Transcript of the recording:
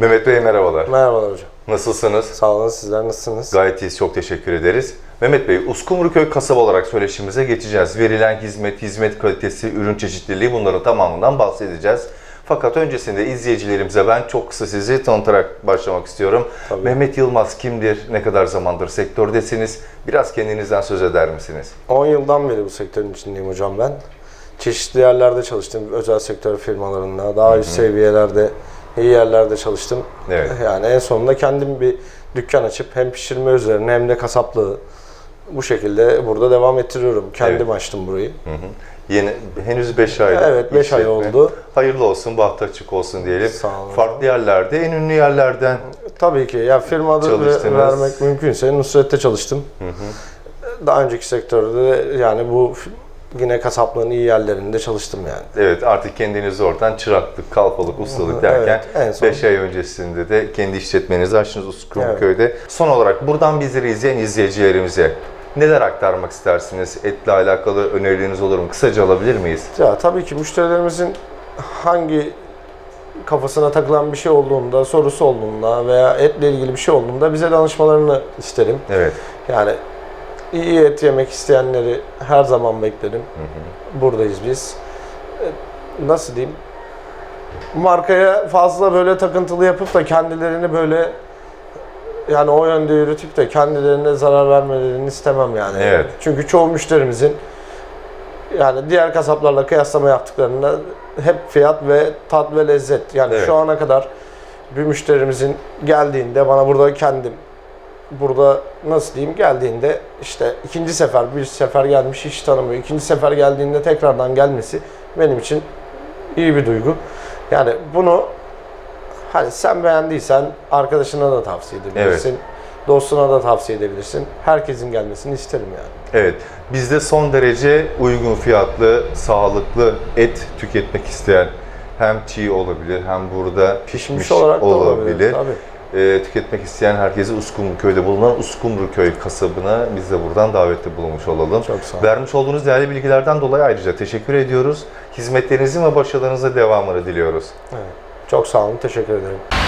Mehmet Bey merhabalar. Merhabalar hocam. Nasılsınız? Sağ olun sizler nasılsınız? Gayet iyiyiz, çok teşekkür ederiz. Mehmet Bey, Uskumruköy kasaba olarak söyleşimize geçeceğiz. Verilen hizmet, hizmet kalitesi, ürün çeşitliliği bunların tamamından bahsedeceğiz. Fakat öncesinde izleyicilerimize ben çok kısa sizi tanıtarak başlamak istiyorum. Tabii. Mehmet Yılmaz kimdir? Ne kadar zamandır sektördesiniz? Biraz kendinizden söz eder misiniz? 10 yıldan beri bu sektörün içindeyim hocam ben. Çeşitli yerlerde çalıştım. Özel sektör firmalarında, daha üst seviyelerde, iyi yerlerde çalıştım. Evet. Yani en sonunda kendim bir dükkan açıp hem pişirme üzerine hem de kasaplığı bu şekilde burada devam ettiriyorum. Kendim Evet. açtım burayı. Hı hı. Yeni henüz 5 aylık. Evet, beş ay işletme. oldu. Hayırlı olsun, bahtı açık olsun diyelim. Sağ olun. Farklı yerlerde, en ünlü yerlerden Tabii ki. Ya firma adı vermek mümkünse Nusret'te çalıştım. Daha önceki sektörde de yani bu yine kasaplığın iyi yerlerinde çalıştım yani. Evet artık kendiniz oradan çıraklık, kalfalık, ustalık derken Evet, en son. 5 ay öncesinde de kendi işletmenizi açtınız Uskumruköy'de. Son olarak buradan bizleri izleyen izleyicilerimize neler aktarmak istersiniz? Etle alakalı önerileriniz olur mu? Kısaca alabilir miyiz? Ya tabii ki müşterilerimizin hangi kafasına takılan bir şey olduğunda, sorusu olduğunda veya etle ilgili bir şey olduğunda bize danışmalarını isterim. Evet. Yani iyi et yemek isteyenleri her zaman beklerim. Buradayız biz. E, Nasıl diyeyim? Markaya fazla böyle takıntılı yapıp da kendilerini böyle yani o yönde yürütüp de kendilerine zarar vermelerini istemem yani. Evet. Çünkü çoğu müşterimizin yani diğer kasaplarla kıyaslama yaptıklarında hep fiyat ve tat ve lezzet. Yani Evet. şu ana kadar bir müşterimizin geldiğinde bana burada kendim burada nasıl diyeyim geldiğinde işte ikinci sefer bir sefer gelmiş hiç tanımıyor. ikinci sefer geldiğinde tekrardan gelmesi benim için iyi bir duygu. Yani bunu hani sen beğendiysen arkadaşına da tavsiye edebilirsin. Dostuna da tavsiye edebilirsin. Herkesin gelmesini isterim yani. Evet. Bizde son derece uygun fiyatlı, sağlıklı et tüketmek isteyen hem çiğ olabilir hem burada pişmiş, Pişmiş olarak da olabilir. Tabii. E, tüketmek isteyen herkesi Uskumruköy'de bulunan Uskumruköy kasabına biz de buradan davette bulunmuş olalım. Çok sağ olun. Vermiş olduğunuz değerli bilgilerden dolayı ayrıca teşekkür ediyoruz. Hizmetlerinizin ve başarılarınıza devamını diliyoruz. Evet. Çok sağ olun. Teşekkür ederim.